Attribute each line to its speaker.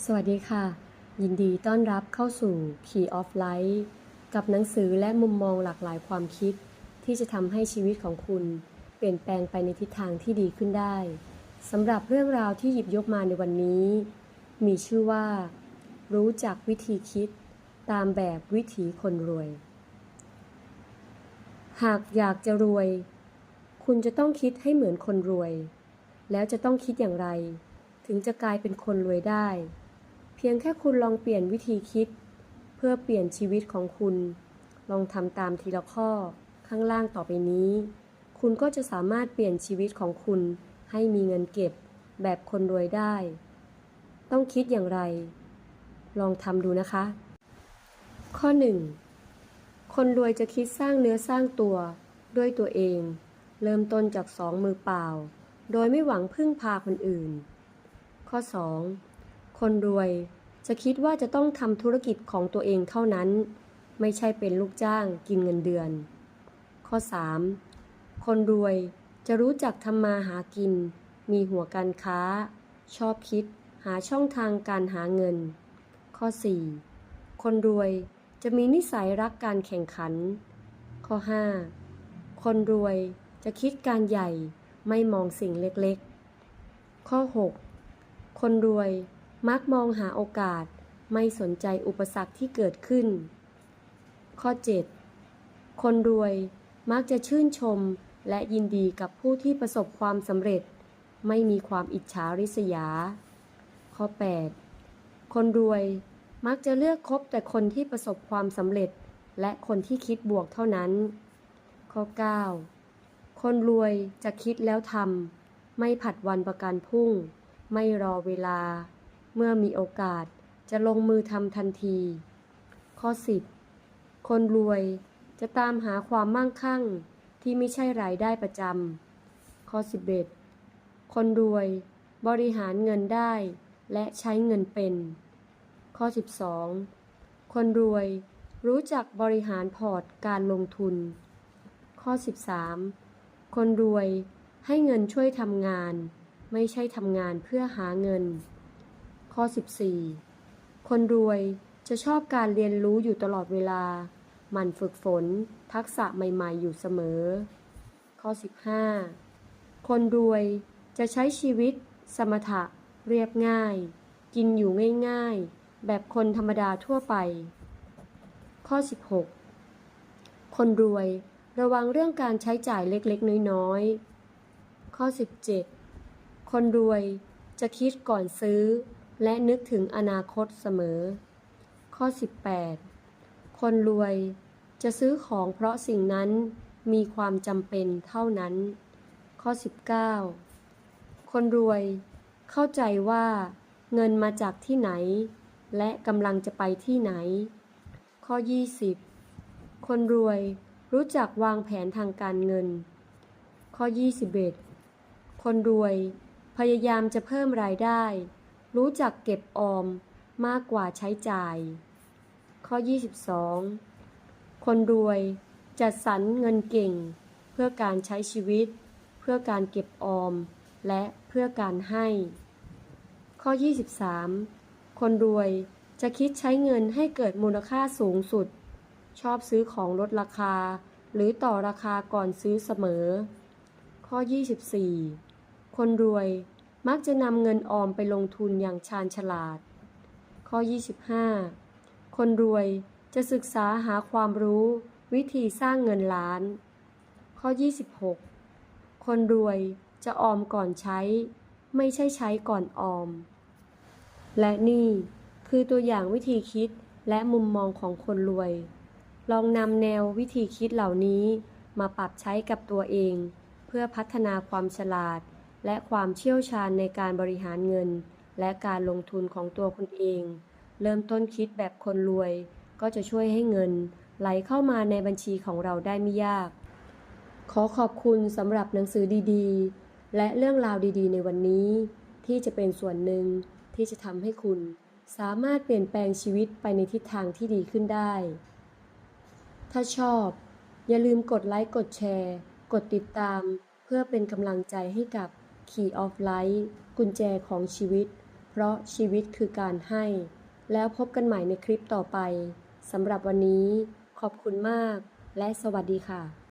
Speaker 1: สวัสดีค่ะ ยินดีต้อนรับเข้าสู่ Key of Light กับหนังสือและมุมมองหลากหลายความคิด ที่จะทำให้ชีวิตของคุณ เปลี่ยนแปลงไปในทิศทางที่ดีขึ้นได้สำหรับเรื่องราวที่หยิบยกมาในวันนี้ มีชื่อว่า รู้จักวิธีคิด ตามแบบวิถีคนรวย หากอยากจะรวย คุณจะต้องคิดให้เหมือนคนรวย แล้วจะต้องคิดอย่างไร ถึงจะกลายเป็นคนรวยได้ พียงแค่คุณลองเปลี่ยนวิธีคิด เพื่อเปลี่ยนชีวิตของคุณ ลองทำตามทีละข้อข้างล่างต่อไปนี้ คุณก็จะสามารถเปลี่ยนชีวิตของคุณ ให้มีเงินเก็บแบบคนรวยได้ ต้องคิดอย่างไร ลองทำดูนะคะ ข้อ 1. คนรวยจะคิดสร้างเนื้อสร้างตัว ด้วยตัวเอง เริ่มต้นจากสองมือเปล่า โดยไม่หวังพึ่งพาคนอื่น ข้อ 2. คนรวย จะคิดว่าจะต้องทำธุรกิจของตัวเองเท่านั้น ไม่ใช่เป็นลูกจ้างกินเงินเดือน ข้อ 3. คนรวยจะรู้จักทำมาหากิน มีหัวการค้า ชอบคิด หาช่องทางการหาเงิน ข้อ 4. คนรวยจะมีนิสัยรักการแข่งขัน ข้อ 5. คนรวยจะคิดการใหญ่ไม่มองสิ่งเล็กๆ ข้อ 6. คนรวย มักมองหาโอกาสไม่สนใจอุปสรรคที่เกิดขึ้น ข้อ 7. คนรวยมักจะชื่นชมและยินดีกับผู้ที่ประสบความสำเร็จ ไม่มีความอิจฉาริษยา ข้อ 8. คนรวยมักจะเลือกคบแต่คนที่ประสบความสำเร็จ และคนที่คิดบวกเท่านั้น ข้อ 9. คนรวยจะคิดแล้วทำไม่ผัดวันประกันพรุ่ง ไม่รอเวลา เมื่อมีโอกาสจะลงมือทำทันที ข้อ 10. คนรวยจะตามหาความมั่งคั่งที่ไม่ใช่รายได้ประจำ ข้อ 11. คนรวยบริหารเงินได้และใช้เงินเป็น ข้อ 12. คนรวยรู้จักบริหารพอร์ตการลงทุน ข้อ 13. คนรวยให้เงินช่วยทำงาน ไม่ใช่ทำงานเพื่อหาเงิน ข้อ 14. คนรวยจะชอบการเรียนรู้อยู่ตลอดเวลา มันฝึกฝน ทักษะใหม่ ๆ อยู่เสมอ ข้อ 15. คนรวยจะใช้ชีวิต สมถะ เรียบง่าย กินอยู่ง่าย ๆ แบบคนธรรมดาทั่วไป ข้อ 16 คนรวยระวังเรื่องการใช้จ่ายเล็กๆ น้อยๆ ข้อ 17 คนรวยจะคิดก่อนซื้อ และนึกถึงอนาคตเสมอ ข้อ 18 คนรวยจะซื้อของเพราะสิ่งนั้นมีความจำเป็นเท่านั้น ข้อ 19 คนรวยเข้าใจว่าเงินมาจากที่ไหน และกำลังจะไปที่ไหน ข้อ 20 คนรวยรู้จักวางแผนทางการเงิน ข้อ 21 คนรวยพยายามจะเพิ่มรายได้ รู้จักเก็บออมมากกว่าใช้จ่าย ข้อ 22 คนรวยจัดสรรเงินเก่ง เพื่อการใช้ชีวิต เพื่อการเก็บออม และเพื่อการให้ ข้อ 23 คนรวยจะคิดใช้เงินให้เกิดมูลค่าสูงสุด ชอบซื้อของลดราคา หรือต่อราคาก่อนซื้อเสมอ ข้อ 24 คนรวย มักจะนำเงินออมไปลงทุนอย่างชาญฉลาด ข้อ 25 คนรวยจะศึกษาหาความรู้วิธีสร้างเงินล้าน ข้อ 26 คนรวยจะออมก่อนใช้ ไม่ใช่ใช้ก่อนออม และนี่คือตัวอย่างวิธีคิดและมุมมองของคนรวย ลองนำแนววิธีคิดเหล่านี้มาปรับใช้กับตัวเอง เพื่อพัฒนาความฉลาด และความเชี่ยวชาญในการบริหารเงิน และการลงทุนของตัวคุณเอง เริ่มต้นคิดแบบคนรวย ก็จะช่วยให้เงิน ไหลเข้ามาในบัญชีของเราได้ไม่ยาก ขอขอบคุณสำหรับหนังสือดีๆ และเรื่องราวดีๆ ในวันนี้ ที่จะเป็นส่วนหนึ่งที่จะทำให้คุณ สามารถเปลี่ยนแปลงชีวิตไปในทิศทางที่ดีขึ้นได้ ถ้าชอบ อย่าลืมกดไลค์กดแชร์ กดติดตาม เพื่อเป็นกำลังใจให้กับ Key of Life กุญแจของชีวิต เพราะชีวิตคือการให้ แล้วพบกันใหม่ในคลิปต่อไปสำหรับวันนี้ ขอบคุณมาก และสวัสดีค่ะ